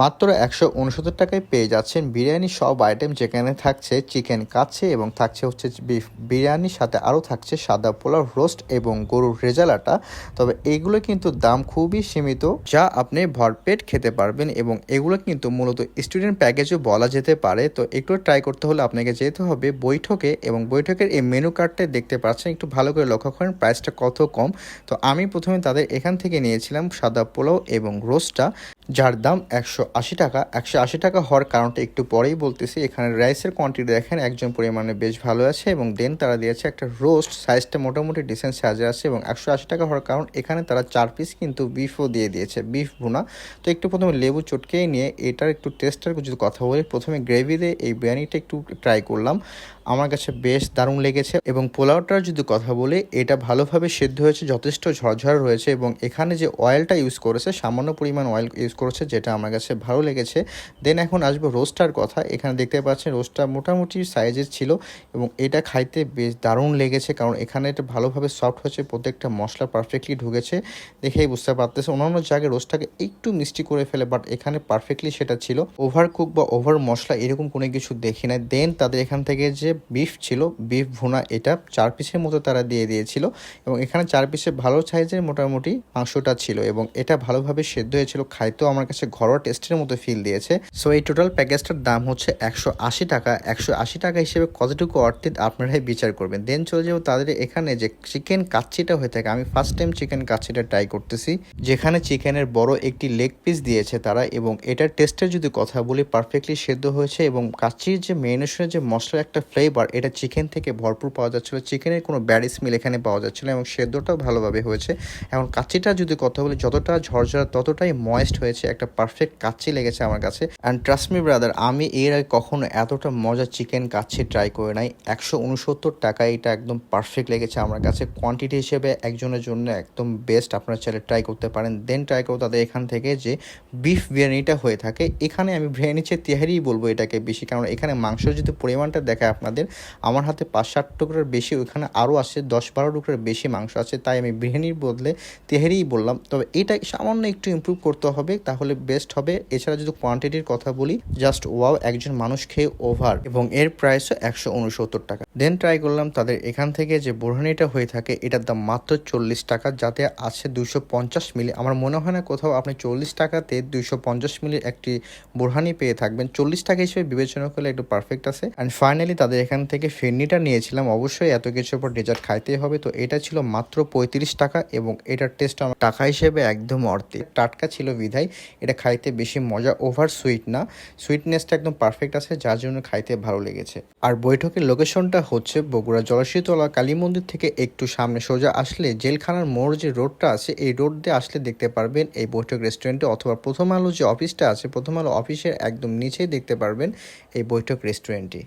মাত্র একশো উনসত্তর টাকায় পেয়ে যাচ্ছেন বিরিয়ানি সব আইটেম যেখানে থাকছে চিকেন কাচ্ছে এবং থাকছে হচ্ছে বিফ বিরিয়ানির সাথে আরও থাকছে সাদা পোলাও রোস্ট এবং গরুর রেজালাটা। তবে এগুলো কিন্তু দাম খুবই সীমিত, যা আপনি ভরপেট খেতে পারবেন এবং এগুলো কিন্তু মূলত স্টুডেন্ট প্যাকেজও বলা যেতে পারে। তো একটু ট্রাই করতে হলে আপনাকে যেতে হবে বৈঠকে এবং বৈঠকের এই মেনু কার্ডটা দেখতে পাচ্ছেন। একটু ভালো করে লক্ষ্য করেন, প্রাইসটা কত কম। তো আমি প্রথমে তাদের এখান থেকে নিয়েছিলাম সাদা পোলাও এবং রোস্টটা, যার দাম একশো আশি টাকা, একশো আশি টাকা হওয়ার কারণটা একটু পরেই বলতেছি। এখানে রাইসের কোয়ান্টিটি দেখেন, একজন পরিমাণে বেশ ভালো আছে এবং দেন তারা দিয়েছে একটা রোস্ট সাইজটা মোটামুটি ডিসেন্ট সাইজে আছে এবং একশো আশি টাকা হওয়ার কারণ এখানে তারা চার পিস কিন্তু বিফও দিয়ে দিয়েছে বিফ ভুনা। তো একটু প্রথমে লেবু চটকেই নিয়ে, এটার একটু টেস্টের যদি কথা বলি, প্রথমে গ্রেভি দিয়ে এই বিরিয়ানিটা একটু ট্রাই করলাম। আমার কাছে বেশ দারুণ লেগেছে এবং পোলাওটার যদি কথা বলি, এটা ভালোভাবে সিদ্ধ হয়েছে, যথেষ্ট ঝরঝর রয়েছে এবং এখানে যে অয়েলটা ইউজ করেছে, সামান্য পরিমাণ অয়েল ইউজ করেছে, যেটা আমার কাছে ভালো লেগেছে। দেন এখন আসব রোস্টার কথা। এখানে দেখতে পাচ্ছেন রোস্টটা মোটামুটি সাইজের ছিল এবং এটা খাইতে বেশ দারুণ লেগেছে কারণ এখানে এটা ভালোভাবে সফট হয়েছে, প্রত্যেকটা মশলা পারফেক্টলি ঢুকেছে। দেখেই বুঝতে পারতেছে অন্যান্য জায়গায় রোস্টটাকে একটু মিষ্টি করে ফেলে বাট এখানে পারফেক্টলি সেটা ছিল। ওভার কুক বা ওভার মশলা এরকম কোনো কিছু দেখি নাই। দেন তাদের এখান থেকে যে বিফ ছিল বিফ ভুনা এটা চার পিসের মতো তারা দিয়ে দিয়েছিল এবং এখানে চার পিসের ভালো সাইজের মোটামুটি মাংসটা ছিল এবং এটা ভালোভাবে সেদ্ধ হয়েছিল, খাইতেও আমার কাছে ঘরোয়া টেস্টের মতো ফিল দিয়েছে। সো এই টোটাল প্যাকেজটার দাম হচ্ছে একশো আশি টাকা। একশো আশি টাকা হিসেবে কতটুকু অর্থিত আপনারাই বিচার করবেন। দেন চলে যাব তাদের এখানে যে চিকেন কাচ্চিটা হয়ে থাকে, আমি ফার্স্ট টাইম চিকেন কাচ্চিটা ট্রাই করতেছি, যেখানে চিকেনের বড় একটি লেগ পিস দিয়েছে তারা এবং এটার টেস্টের যদি কথা বলি পারফেক্টলি সেদ্ধ হয়েছে এবং কাচ্চির যে মেরিনেশনের যে মশলার একটা ফ্লেভার এটা চিকেন থেকে ভরপুর পাওয়া যাচ্ছিল। চিকেনের কোনো ব্যাড স্মেল এখানে পাওয়া যাচ্ছিল এবং সেদ্ধটাও ভালোভাবে হয়েছে। এখন কাচ্চিটা যদি কথা বলি, যতটা ঝরঝরা, ততটাই ময়েস্ট হয়েছে। একটা পারফেক্ট কাচ্চি লেগেছে আমার কাছে। অ্যান্ড ট্রাস্টমি ব্রাদার আমি এর আগে কখনো এতটা মজা চিকেন কাচ্চি ট্রাই করে নাই। একশো উনসত্তর টাকা এটা একদম পারফেক্ট লেগেছে আমার কাছে। কোয়ান্টিটি হিসেবে একজনের জন্য একদম বেস্ট আপনারা চাইলে ট্রাই করতে পারেন। দেন ট্রাই করব তাদের এখান থেকে যে বিফ বিরিয়ানিটা হয়ে থাকে। এখানে আমি বিরিয়ানি চেয়ে তেহারিই বলব এটাকে বেশি। কারণ এখানে মাংসের যদি পরিমাণটা দেখায় আপনাদের। আমার হাতে পাঁচ ষাট টুকরার বেশি, ওইখানে আরও আছে দশ বারো টুকরার বেশি মাংস আছে, তাই আমি বিরিয়ানির বদলে তেহারিই বললাম। তবে এটা সামান্য একটু ইমপ্রুভ করতে হবে, তাহলে বেস্ট হবে। এছাড়া যদি কোয়ান্টিটির কথা বলি জাস্ট ওয়াও একজন মানুষ খেয়ে ওভার এবং এর প্রাইসও একশো উনসত্তর টাকা। দেন ট্রাই করলাম তাদের এখান থেকে যে বোরহানিটা হয়ে থাকে, এটার দাম মাত্র চল্লিশ টাকা, যাতে আছে দুশো পঞ্চাশ মিলি। আমার মনে হয় না কোথাও আপনি চল্লিশ টাকাতে দুইশো পঞ্চাশ মিলির একটি বোরহানি পেয়ে থাকবেন। চল্লিশ টাকা হিসেবে বিবেচনা করলে একটু পারফেক্ট আছে। অ্যান্ড ফাইনালি তাদের এখান থেকে ফেরনিটা নিয়েছিলাম। অবশ্যই এত কিছুর পর ডেজার্ট খাইতেই হবে। তো এটা ছিল মাত্র পঁয়ত্রিশ টাকা এবং এটার টেস্ট আমার টাকা হিসেবে একদম অর্থে টাটকা ছিল বিধাই এটা খাইতে বেশি মজা ওভার সুইট না। সুইটনেসটা একদম পারফেক্ট আছে, যার জন্য খাইতে ভালো লেগেছে। আর বৈঠকের লোকেশনটা হচ্ছে বগুড়া জলশীতলা কালী মন্দির থেকে একটু সামনে সোজা আসলে জেলখানার মোড় যে রোডটা আছে, এই রোড দিয়ে আসলে দেখতে পারবেন এই বৈঠক রেস্টুরেন্টে অথবা প্রথম আলো যে অফিসটা আছে, প্রথম আলো অফিসের একদম নিচেই দেখতে পারবেন এই বৈঠক রেস্টুরেন্টটি